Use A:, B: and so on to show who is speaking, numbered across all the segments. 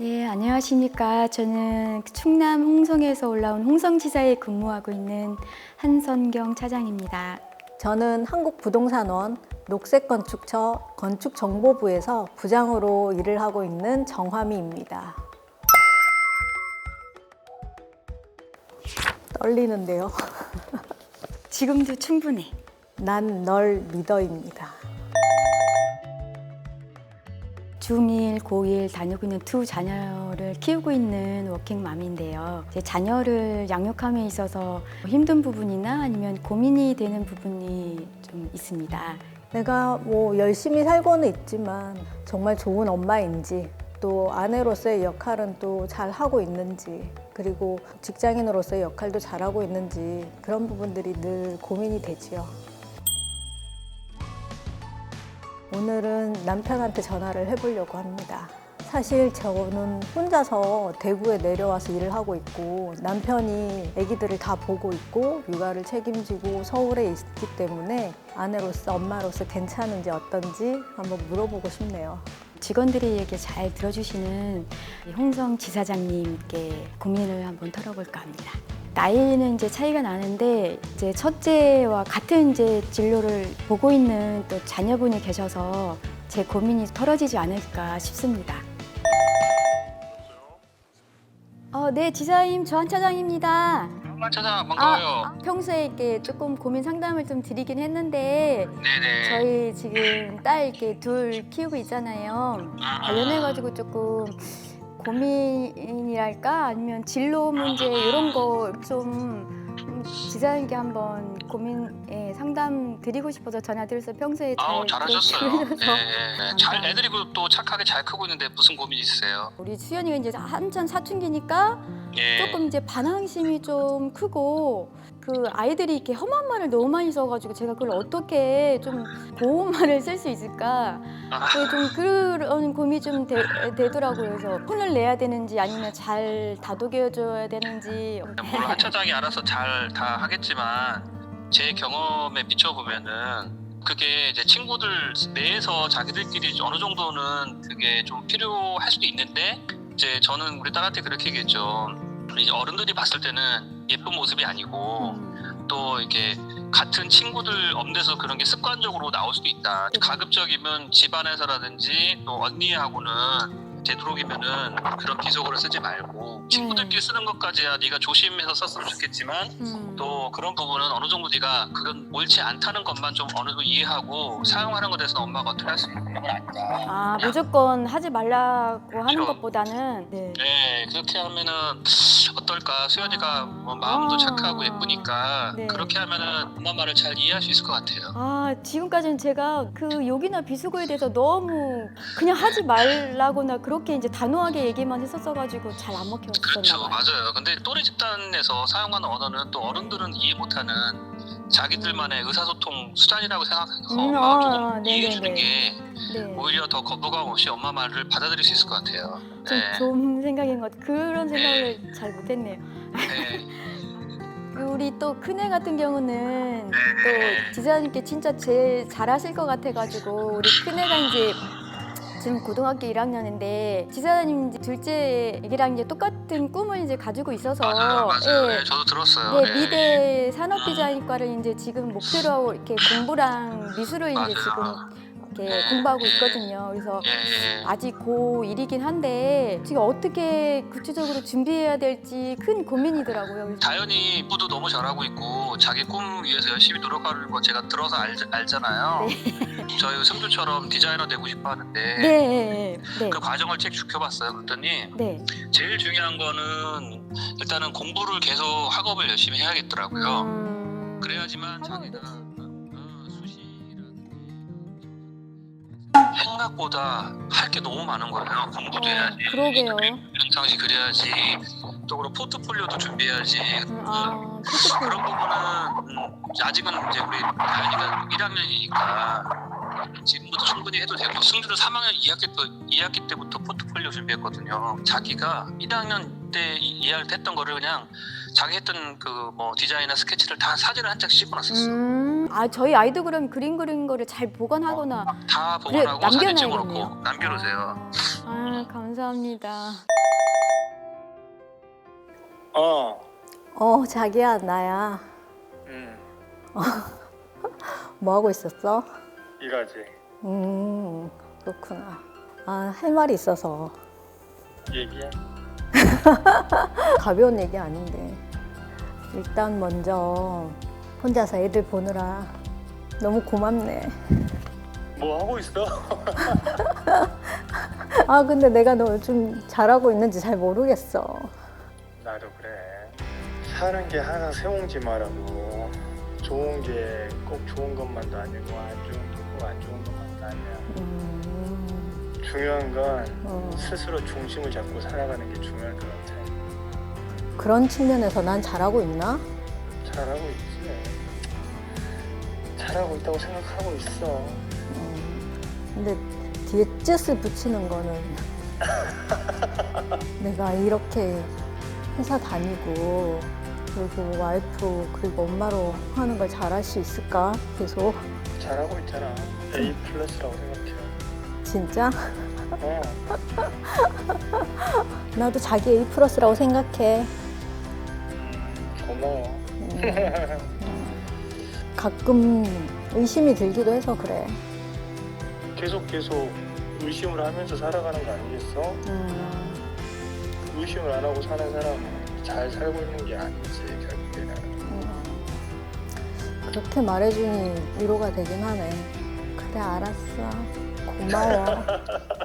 A: 예, 안녕하십니까. 저는 충남 홍성에서 올라온 홍성지사에 근무하고 있는 한선경 차장입니다.
B: 저는 한국부동산원 녹색건축처 건축정보부에서 부장으로 일을 하고 있는 정화미입니다. 떨리는데요.
A: 지금도 충분해.
B: 난 널 믿어입니다.
A: 중1, 고1 다니고 있는 두 자녀를 키우고 있는 워킹맘인데요. 제 자녀를 양육함에 있어서 힘든 부분이나 아니면 고민이 되는 부분이 좀 있습니다.
B: 내가 뭐 열심히 살고는 있지만 정말 좋은 엄마인지 또 아내로서의 역할은 또 잘 하고 있는지 그리고 직장인으로서의 역할도 잘하고 있는지 그런 부분들이 늘 고민이 되지요. 오늘은 남편한테 전화를 해보려고 합니다. 사실 저는 혼자서 대구에 내려와서 일을 하고 있고 남편이 아기들을 다 보고 있고 육아를 책임지고 서울에 있기 때문에 아내로서 엄마로서 괜찮은지 어떤지 한번 물어보고 싶네요.
A: 직원들의 얘기 잘 들어주시는 이 홍성 지사장님께 고민을 한번 털어볼까 합니다. 나이는 이제 차이가 나는데 이제 첫째와 같은 이제 진로를 보고 있는 또 자녀분이 계셔서 제 고민이 털어지지 않을까 싶습니다. 어, 네, 지사님 저한 차장입니다.
C: 한만 차장 반가워요.
A: 아, 평소에 이렇게 조금 고민 상담을 좀 드리긴 했는데
C: 네네.
A: 저희 지금 딸 이렇게 둘 키우고 있잖아요. 관련해가지고 조금 고민이랄까 아니면 진로 문제 이런 거 좀 지자님께 한번 고민 예, 상담 드리고 싶어서 전화드려서 평소에 잘
C: 아우 잘하셨어요. 네, 네. 잘 애들이 또 착하게 잘 크고 있는데 무슨 고민 있으세요?
A: 우리 수연이가 이제 한참 사춘기니까
C: 예.
A: 조금 이제 반항심이 좀 크고 그 아이들이 이렇게 험한 말을 너무 많이 써가지고 제가 그걸 어떻게 좀 고운 말을 쓸 수 있을까
C: 아,
A: 그좀 그런 고민이 좀 되, 되더라고요. 그래서 혼을 내야 되는지 아니면 잘 다독여줘야 되는지
C: 물론 한 차장이 알아서 잘 다 하겠지만 제 경험에 비춰 보면은 그게 이제 친구들 내에서 자기들끼리 어느 정도는 그게 좀 필요할 수도 있는데 이제 저는 우리 딸한테 그렇게 얘기했죠. 이제 어른들이 봤을 때는 예쁜 모습이 아니고
A: 음,
C: 또 이렇게 같은 친구들 업내에서 그런 게 습관적으로 나올 수도 있다.
A: 네.
C: 가급적이면 집안에서라든지 또 언니하고는 되도록이면은 그런 비속어를 쓰지 말고 친구들끼리 쓰는 것까지야 네가 조심해서 썼으면 좋겠지만
A: 음.
C: 또 그런 부분은 어느 정도 네가 그건 옳지 않다는 것만 좀 어느 정도 이해하고 사용하는 것에 대해서는 엄마가 어떻게 할 수 있는 건 아니다.
A: 아 무조건 하지 말라고 하는
C: 그렇죠.
A: 것보다는 네.
C: 네, 그렇게 하면은 어떨까? 수연이가 뭐 마음도
A: 아.
C: 착하고 예쁘니까
A: 네.
C: 그렇게 하면은 엄마 말을 잘 이해할 수 있을 것 같아요.
A: 아 지금까지는 제가 그 욕이나 비속어에 대해서 너무 그냥 하지 말라거나 그 렇게 이제 단호하게 얘기만 했었어가지고 잘 안 먹혔었나
C: 그렇죠,
A: 봐요.
C: 맞아요. 근데 또래 집단에서 사용하는 언어는 또 어른들은 이해 못하는 자기들만의 의사소통 수단이라고 생각해서
A: 음,
C: 엄마가
A: 아,
C: 조금
A: 네네네.
C: 이해해주는 게
A: 네.
C: 오히려 더 거부감 없이 엄마 말을 받아들일 수 있을 것 같아요.
A: 좀
C: 네.
A: 좋은 생각인 것. 그런 생각을 잘 못했네요.
C: 네.
A: 우리 또 큰애 같은 경우는
C: 네.
A: 또 지사님께 진짜 제일 잘하실 것 같아가지고 우리 큰애가 이제 지금 고등학교 1학년인데 지사님 이제 둘째 애기랑 이제 똑같은 꿈을 이제 가지고 있어서
C: 맞아요, 맞아요.
A: 예.
C: 네, 저도 들었어요.
A: 네, 미대 산업 디자인과를 이제 지금 목표로 이렇게 공부랑 미술을 이제
C: 맞아요.
A: 지금 이렇게
C: 네,
A: 공부하고
C: 네.
A: 있거든요. 그래서
C: 예, 예.
A: 아직 고1이긴 한데 지금 어떻게 구체적으로 준비해야 될지 큰 고민이더라고요. 그래서
C: 다현이 공부도 너무 잘하고 있고 자기 꿈 위해서 열심히 노력하는 거 제가 들어서 알, 알잖아요. 저희 승주처럼 디자이너 되고 싶어 하는데
A: 네, 네,
C: 그 과정을 책 지켜봤어요. 그랬더니
A: 네.
C: 제일 중요한 거는 일단은 공부를 계속 학업을 열심히 해야겠더라고요.
A: 음,
C: 그래야지만
A: 학업을
C: 자기가
A: 넣지.
C: 생각보다 할 게 너무 많은 거예요. 공부도
A: 어,
C: 해야지.
A: 그러게요.
C: 영상시 그려야지. 또 그리고 포트폴리오도 준비해야지.
A: 음, 아,
C: 그런
A: 포트폴리오.
C: 부분은 음, 아직은 이제 우리 다현이가 1학년이니까 지금부터 충분히 해도 되고 승주도 3학년 2학기 때 2학기 때부터 포트폴리오 준비했거든요. 자기가 1학년 때 이- 이해할 때 했던 거를 그냥 자기 했던 그 뭐 디자인이나 스케치를 다 사진을 한 장 씹어놨었어.
A: 음, 아 저희 아이도 그럼 그림 그린 거를 잘 보관하거나
C: 다
A: 그래,
C: 보관하고 사진
A: 남겨놔야겠네요.
C: 찍어놓고 남겨놓으세요.
A: 아, 감사합니다.
D: 어,
B: 어, 자기야, 나야.
D: 음,
B: 뭐 하고 있었어?
D: 이거지.
B: 음, 그렇구나. 아, 할 말이 있어서.
D: 얘기해.
B: 가벼운 얘기 아닌데. 일단 먼저 혼자서 애들 보느라 너무 고맙네.
D: 뭐 하고 있어?
B: 아, 근데 내가 너 좀 잘하고 있는지 잘 모르겠어.
D: 나도 그래. 사는 게 항상 세옹지 말하고 좋은 게 꼭 좋은 것만도 아니고 안 좋은 게 꼭 안 좋은 것만도 아니야.
B: 음,
D: 중요한 건
B: 어,
D: 스스로 중심을 잡고 살아가는 게 중요할 것 같아.
B: 그런 측면에서 난 잘하고 있나?
D: 잘하고 있지. 잘하고 있다고 생각하고 있어.
B: 음, 근데 뒤에 쯧을 붙이는 거는 내가 이렇게 회사 다니고 그리고 와이프 그리고 엄마로 하는 걸 잘할 수 있을까? 계속
D: 잘하고 있잖아. A 플러스라고 생각해.
B: 진짜?
D: 어,
B: 나도 자기 A 플러스라고 생각해.
D: 음, 고마워.
B: 음, 가끔 의심이 들기도 해서 그래.
D: 계속 계속 의심을 하면서 살아가는 거 아니겠어?
B: 음,
D: 의심을 안 하고 사는 사람은 잘 살고 있는 게 아니지 결국에는.
B: 음. 그렇게 말해주니 위로가 되긴 하네. 그래 알았어. 고마워.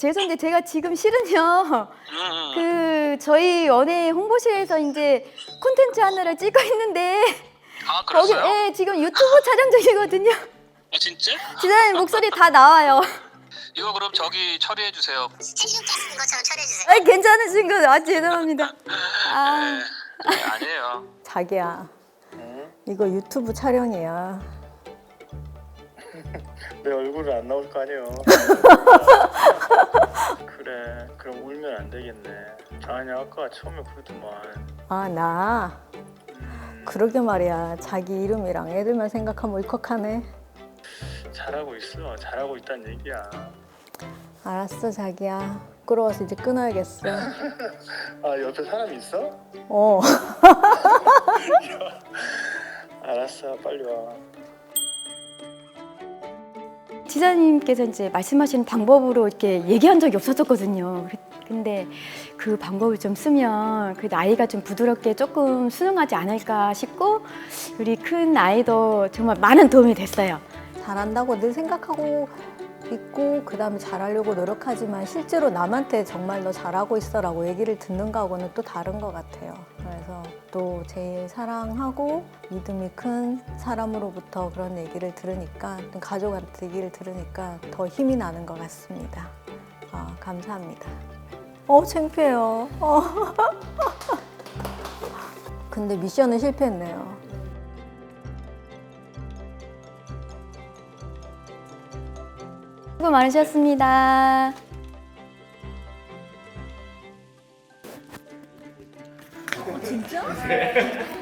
A: 죄송한데 제가 지금 실은요.
C: 음,
A: 그 저희 연예 홍보실에서 이제 콘텐츠 하나를 찍고 있는데
C: 아
A: 거기
C: 그랬어요?
A: 예, 지금 유튜브 촬영 중이거든요.
C: 아, 진짜?
A: 지사님 목소리 다 나와요.
C: 이거 그럼 저기 처리해 주세요.
E: 책 읽는 것처럼 처리해주세요.
A: 아, 괜찮으신 거? 아 죄송합니다. 아,
C: 네, 아니에요.
B: 자기야,
D: 응?
B: 이거 유튜브 촬영이야.
D: 내 얼굴은 안 나올 거 아니에요. 그래, 그럼 울면 안 되겠네. 아니 아까 처음에 그러더만.
B: 아 나.
D: 음,
B: 그러게 말이야. 자기 이름이랑 애들만 생각하면 울컥하네.
D: 잘하고 있어. 잘하고 있다는 얘기야.
B: 알았어 자기야. 부끄러워서 이제 끊어야겠어.
D: 아 옆에 사람 있어?
B: 어.
D: 알았어, 빨리 와.
A: 지사님께서 이제 말씀하신 방법으로 이렇게 얘기한 적이 없었었거든요. 근데 그 방법을 좀 쓰면 그 나이가 좀 부드럽게 조금 순응하지 않을까 싶고 우리 큰 아이도 정말 많은 도움이 됐어요.
B: 잘한다고 늘 생각하고 있고 그다음에 잘하려고 노력하지만 실제로 남한테 정말 너 잘하고 있어라고 얘기를 듣는 거하고는 또 다른 것 같아요. 그래서 또 제일 사랑하고 믿음이 큰 사람으로부터 그런 얘기를 들으니까 또 가족한테 얘기를 들으니까 더 힘이 나는 것 같습니다. 아, 감사합니다. 어 창피해요. 어. 근데 미션은 실패했네요.
A: 수고 많으셨습니다.
B: 진짜?